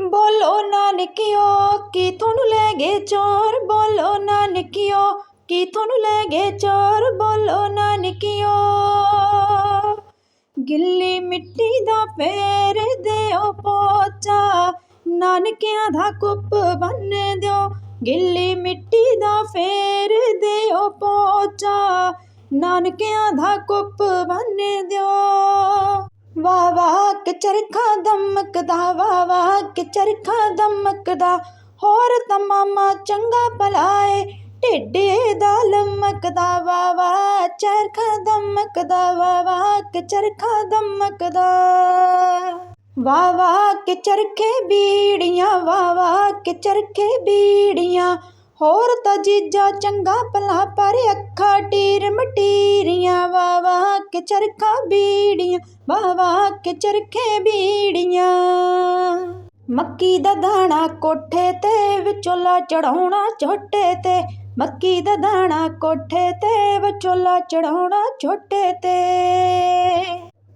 ਬੋਲੋ ਨਾਨਕਿਓ ਕੀ ਤੁਹਾਨੂੰ ਲੈ ਗਏ ਚੋਰ? ਬੋਲੋ ਨਾਨਕਿਓ ਕੀ ਤੁਹਾਨੂੰ ਲੈ ਗਏ ਚੋਰ? ਬੋਲੋ ਨਾਨਕਿਓ ਗਿੱਲੀ ਮਿੱਟੀ ਦਾ ਫੇਰ ਦਿਓ ਪੋਚਾ, ਨਾਨਕਿਆਂ ਦਾ ਕੁੱਪ ਬੰਨ ਦਿਓ। ਗਿੱਲੀ ਮਿੱਟੀ ਦਾ ਫੇਰ ਦਿਓ ਪੋਚਾ, ਨਾਨਕਿਆਂ ਦਾ ਕੁੱਪ ਬੰਨ ਦਿਓ। ਵਾਹ ਵਾਹ ਕਿ ਚਰਖਾ ਦਮਕਦਾ, ਵਾਹ ਵਾਹ ਕਿ ਚਰਖਾ ਦਮਕਦਾ। ਹੋਰ ਤਾਂ ਚੰਗਾ ਭਲਾਏ ਢਿੱਡੇ ਦਾ ਲਮਕਦਾ, ਵਾਹ ਵਾਹ ਚਰਖਾ ਦਮਕਦਾ, ਵਾਹ ਵਾਹ ਕਿ ਚਰਖਾ ਦਮਕਦਾ। ਵਾਹ ਵਾਹ ਕਿ ਚਰਖੇ ਬੀੜੀਆਂ, ਵਾਹ ਵਾਹ ਕਿ ਚਰਖੇ ਬੀੜੀਆਂ ਹੋਰ ਤਾਂ ਜੀਜਾ ਚੰਗਾ ਭਲਾ, ਪਰ ਅੱਖਾਂ ਟੀਰ ਮਟੀਰੀਆਂ, ਵਾਹ ਵਾਹ ਚਰਖਾ ਬੀੜੀਆਂ, ਵਾਹ ਵਾਹ ਚਰਖੇ ਬੀੜੀਆਂ। ਮੱਕੀ ਦਾ ਦਾਣਾ ਕੋਠੇ ਤੇ ਵਿਚੋਲਾ ਚੜਾਉਣਾ ਛੋਟੇ ਤੇ, ਮੱਕੀ ਦਾ ਦਾਣਾ ਕੋਠੇ ਤੇ ਵਿਚੋਲਾ ਚੜਾਉਣਾ ਛੋਟੇ ਤੇ।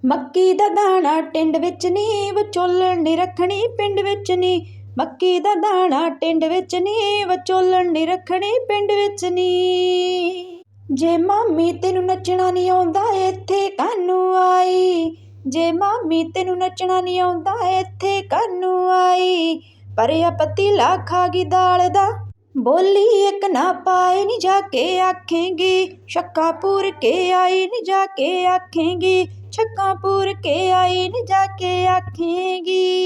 ਮੱਕੀ ਦਾ ਦਾਣਾ ਟਿੰਡ ਵਿੱਚ ਨੀ, ਵਿਚੋਲਣ ਨੀ ਰੱਖਣੀ, ਪਿੰਡ ਵਿੱਚ ਨੀ ਮੱਕੀ ਦਾ ਦਾਣਾ ਟਿੰਡ ਵਿੱਚ ਨੀ ਵਿਚੋਲਣ ਨੀ ਰੱਖਣੀ ਪਿੰਡ ਵਿੱਚ ਨੀ ਜੇ ਮਾਮੀ ਤੈਨੂੰ ਨੱਚਣਾ ਨਹੀਂ ਆਉਂਦਾ, ਇੱਥੇ ਕਾਨੂੰ ਆਈ। ਜੇ ਮਾਮੀ ਤੈਨੂੰ ਨੱਚਣਾ ਨਹੀਂ ਆਉਂਦਾ, ਇੱਥੇ ਕਾਨੂੰ ਆਈ। ਪਰਿਆ ਪਤੀਲਾ ਖਾ ਗਈ ਦਾਲ ਦਾ। ਬੋਲੀ ਇੱਕ ਨਾ ਪਾਏ ਨੀ ਜਾ ਕੇ ਆਖੇਂਗੀ। ਸ਼ੱਕਾ ਪੂਰ ਕੇ ਆਈ ਨੀ ਜਾ ਕੇ ਆਖੇਂਗੀ। ਛੱਕਾਂ ਪੂਰ ਕੇ ਆਈ ਨੀ ਜਾ ਕੇ ਆਖੇਂਗੀ।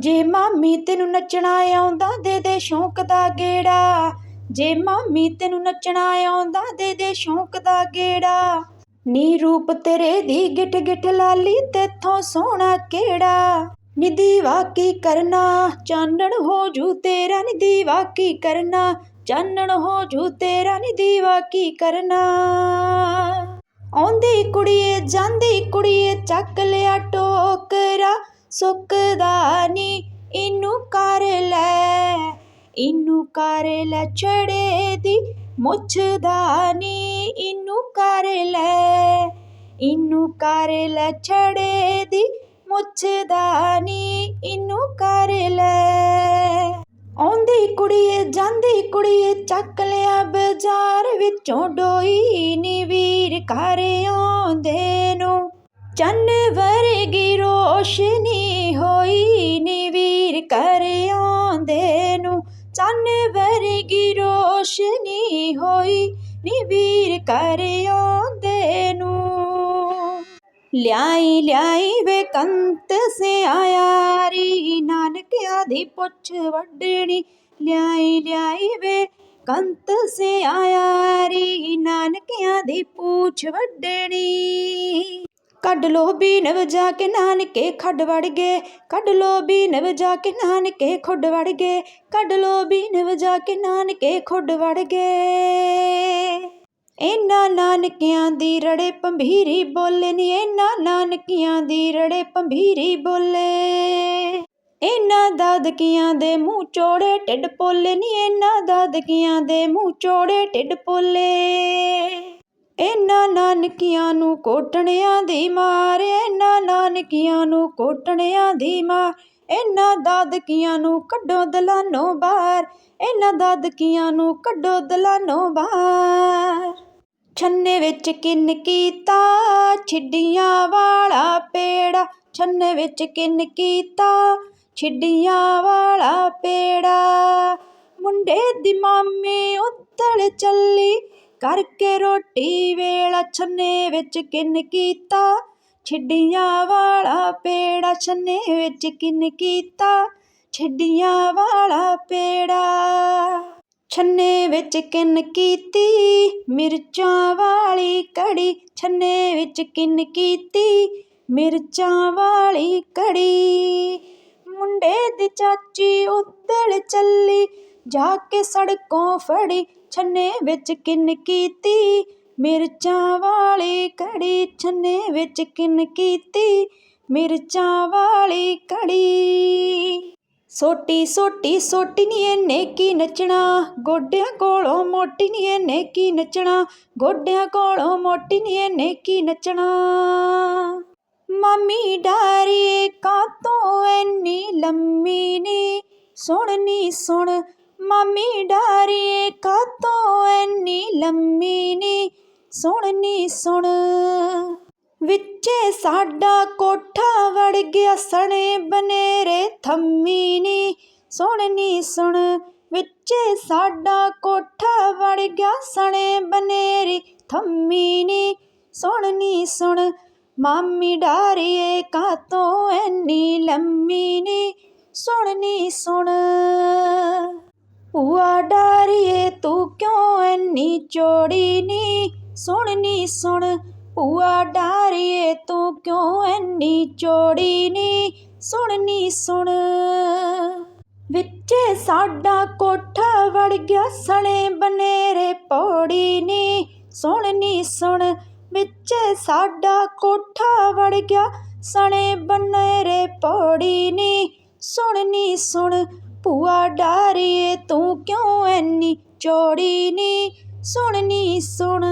ਜੇ ਮਾਮੀ ਤੈਨੂੰ ਨੱਚਣਾ ਆਉਂਦਾ, ਦੇ ਦੇ ਸ਼ੌਂਕ ਦਾ ਗੇੜਾ। ਜੇ ਮਾਮੀ ਤੈਨੂੰ ਨੱਚਣਾ ਆਉਂਦਾ, ਦੇ ਦੇ ਸ਼ੌਂਕ ਦਾ ਗੇੜਾ। ਨੀ ਰੂਪ ਤੇਰੇ ਦੀ ਗਿੱਠ ਗਿੱਠ ਲਾਲੀ, ਤੇਥੋਂ ਸੋਹਣਾ ਕਿਹੜਾ? ਨੀ ਦੀਵਾ ਕੀ ਕਰਨਾ, ਚਾਨਣ ਹੋ ਜੂ ਤੇਰਾ। ਨੀ ਦੀਵਾ ਕੀ ਕਰਨਾ, ਚਾਨਣ ਹੋ ਜੂ ਤੇਰਾ। ਨੀ ਦੀਵਾ ਕੀ ਕਰਨਾ। ਆਉਂਦੀ ਕੁੜੀਏ, ਜਾਂਦੀ ਕੁੜੀਏ, ਚੱਕ ਲਿਆ ਟੋਕਰਾ। ਸੁੱਕਦਾ ਨੀ ਇਹਨੂੰ ਕਰ ਲੈ, ਇਹਨੂੰ ਕਰ ਲੈ ਛੜੇ ਦੀ ਮੁੱਛਦਾ ਨੀ ਇਹਨੂੰ ਕਰ ਲੈ, ਇਹਨੂੰ ਕਰ ਲੈ ਛੜੇ ਦੀ ਮੁੱਛਦਾ ਨੀ ਇਹਨੂੰ ਕਰ ਲੈ। ਆਉਂਦੀ ਕੁੜੀਏ, ਜਾਂਦੀ ਕੁੜੀਏ, ਚੱਕ ਲਿਆ ਬਾਜ਼ਾਰ ਵਿੱਚੋਂ ਡੋਈ ਨੀ ਵੀਰ ਘਰ ਆਉਂਦੇ ਨੂੰ। ਚੰਨ ਵਰਗੀ ਰੋਸ਼ਨੀ ਹੋਈ ਨੀ ਵੀਰ ਘਰ ਆਉਂਦੇ ਨੂੰ। ਚੰਨ ਵਰਗੀ ਰੋਸ਼ਨੀ ਹੋਈ ਨੀ ਵੀਰ ਘਰ ਆਉਂਦੇ ਨੂੰ। ਲਿਆਈ ਲਿਆਈ ਵੇ ਕੰਤ ਸਿਆਰੀ, ਨਾਨਕਿਆਂ ਦੀ ਪੁੱਛ ਵੱਢਣੀ। ਲਿਆਈ ਲਿਆਈ ਵੇ ਕੰਤ ਸਿਆਰੀ, ਨਾਨਕਿਆਂ ਦੀ ਪੁੱਛ ਵੱਢਣੀ। ਕੱਢ ਲੋ ਬੀਨ ਵਜਾ ਕੇ ਨਾਨਕੇ ਖੱਡ ਵੜ ਗਏ। ਕੱਢ ਲੋ ਬੀਨ ਵਜਾ ਕੇ ਨਾਨਕੇ ਖੁੱਡ ਵੜ ਗਏ। ਕੱਢ ਲੋ ਬੀਨ ਵਜਾ ਕੇ ਨਾਨਕੇ ਖੁੱਡ ਵੜ ਗਏ। ਇਹਨਾਂ ਨਾਨਕਿਆਂ ਦੀ ਰੜੇ ਪੰਭੀਰੀ ਬੋਲੇ ਨੀ, ਇਹਨਾਂ ਨਾਨਕਿਆਂ ਦੀ ਰੜੇ ਪੰਭੀਰੀ ਬੋਲੇ। ਇਹਨਾਂ ਦਾਦਕੀਆਂ ਦੇ ਮੂੰਹ ਚੋੜੇ ਢਿੱਡ ਪੋਲੇ ਨੀ, ਇਹਨਾਂ ਦਾਦਕੀਆਂ ਦੇ ਮੂੰਹ ਚੋੜੇ ਢਿੱਡ ਪੋਲੇ। ਇਹਨਾਂ ਨਾਨਕੀਆਂ ਨੂੰ ਕੋਟਣਿਆਂ ਦੀ ਮਾਰ, ਇਹਨਾਂ ਨਾਨਕੀਆਂ ਨੂੰ ਕੋਟਣਿਆਂ ਦੀ ਮਾਰ, ਇਹਨਾਂ ਦਾਦਕੀਆਂ ਨੂੰ ਕੱਢੋ ਦਲਾਨੋਂ ਬਾਹਰ, ਇਹਨਾਂ ਦਾਦਕੀਆਂ ਨੂੰ ਕੱਢੋ ਦਲਾਨੋਂ ਬਾਹਰ। ਛੰਨੇ ਵਿੱਚ ਕਿੰਨ ਕੀਤਾ, ਛਿੱਡੀਆਂ ਵਾਲਾ ਪੇੜਾ। ਛੰਨੇ ਵਿੱਚ ਕਿੰਨ ਕੀਤਾ, ਛਿੱਡੀਆਂ ਵਾਲਾ ਪੇੜਾ। ਮੁੰਡੇ ਦੀ ਮਾਮੀ ਉੱਤਲ ਚੱਲੀ ਕਰਕੇ ਰੋਟੀ ਵੇਲਾ ਛੰਨੇ ਵਿੱਚ ਕਿੰਨ ਕੀਤਾ। ਛਿੱਡੀਆਂ ਵਾਲਾ ਪੇੜਾ ਛੰਨੇ ਵਿੱਚ ਕਿੰਨ ਕੀਤਾ। ਛਿੱਡੀਆਂ ਵਾਲਾ ਪੇੜਾ ਛੰਨੇ ਵਿੱਚ ਕਿੰਨ ਕੀਤੀ। ਮਿਰਚਾਂ ਵਾਲੀ ਕੜੀ ਛੰਨੇ ਵਿੱਚ ਕਿੰਨ ਕੀਤੀ। ਮਿਰਚਾਂ ਵਾਲੀ ਕੜੀ ਮੁੰਡੇ ਦੀ ਚਾਚੀ ਉੱਧਲ ਚੱਲੀ। ਜਾ ਕੇ ਸੜਕੋਂ ਫੜੀ ਛੰਨੇ ਵਿੱਚ ਕਿੰਨ ਕੀਤੀ? ਮਿਰਚਾਂ ਵਾਲੀ ਕੜੀ ਛੰਨੇ ਵਿੱਚ ਕਿੰਨ ਕੀਤੀ? ਮਿਰਚਾਂ ਵਾਲੀ ਕੜੀ। ਸੋਟੀ ਸੋਟੀ ਸੋਟੀ ਨੀ ਇਹਨੇ ਕੀ ਨੱਚਣਾ? ਗੋਡਿਆਂ ਕੋਲੋਂ ਮੋਟੀ ਨੀ ਇਹਨੇ ਕੀ ਨੱਚਣਾ? ਗੋਡਿਆਂ ਕੋਲੋਂ ਮੋਟੀ ਨੀ ਇਹਨੇ ਕੀ ਨੱਚਣਾ? ਮਾਮੀ ਡਾਰੀਏ ਕਾਤੋਂ ਐਨੀ ਲੰਮੀ ਸੁਣ ਨੀ ਸੁਣ ਮਾਮੀ ਡਾਰੀਏ, ਕਾਤੋਂ ਐਨੀ ਲੰਮੀ ਨੀ ਸੁਣਨੀ ਸੁਣ। ਵਿੱਚੇ ਸਾਡਾ ਕੋਠਾ ਵੜ ਗਿਆ, ਸਣੇ ਬਨੇਰੇ ਥੰਮੀ ਨੀ ਸੁਣਨੀ ਸੁਣ। ਵਿੱਚੇ ਸਾਡਾ ਕੋਠਾ ਵੜ ਗਿਆ, ਸਣੇ ਬਨੇਰੀ ਥੰਮੀ ਨੀ ਸੁਣ ਨੀ ਸੁਣ। ਮਾਮੀ ਡਾਰੀਏ, ਕਾਤੋਂ ਐਨੀ ਲੰਮੀ ਨੀ ਸੁਣਨੀ ਸੁਣ। ਭੂਆ ਡਾਰੀਏ, ਤੂੰ ਕਿਉਂ ਐਨੀ ਚੋੜੀ ਨੀ? ਸੁਣਨੀ ਸੁਣ, ਭੂਆ ਡਾਰੀਏ, ਤੂੰ ਕਿਉਂ ਐਨੀ ਚੋੜੀ ਨੀ? ਸੁਣਨੀ ਸੁਣ। ਵਿੱਚੇ ਸਾਡਾ ਕੋਠਾ ਵੜ ਗਿਆ, ਸਣੇ ਬਨੇਰੇ ਪੌੜੀ ਨੀ। ਸੁਣਨੀ ਸੁਣ, ਵਿੱਚੇ ਸਾਡਾ ਕੋਠਾ ਵੜ ਗਿਆ, ਸਣੇ ਬਨੇਰੇ ਪੌੜੀ ਨੀ। ਸੁਣਨੀ ਸੁਣ ਭੂਆ ਡਾਰੀਏ ਤੂੰ ਕਿਉਂ ਐਨੀ ਚੌੜੀ ਨੀ ਸੁਣਨੀ ਸੁਣ?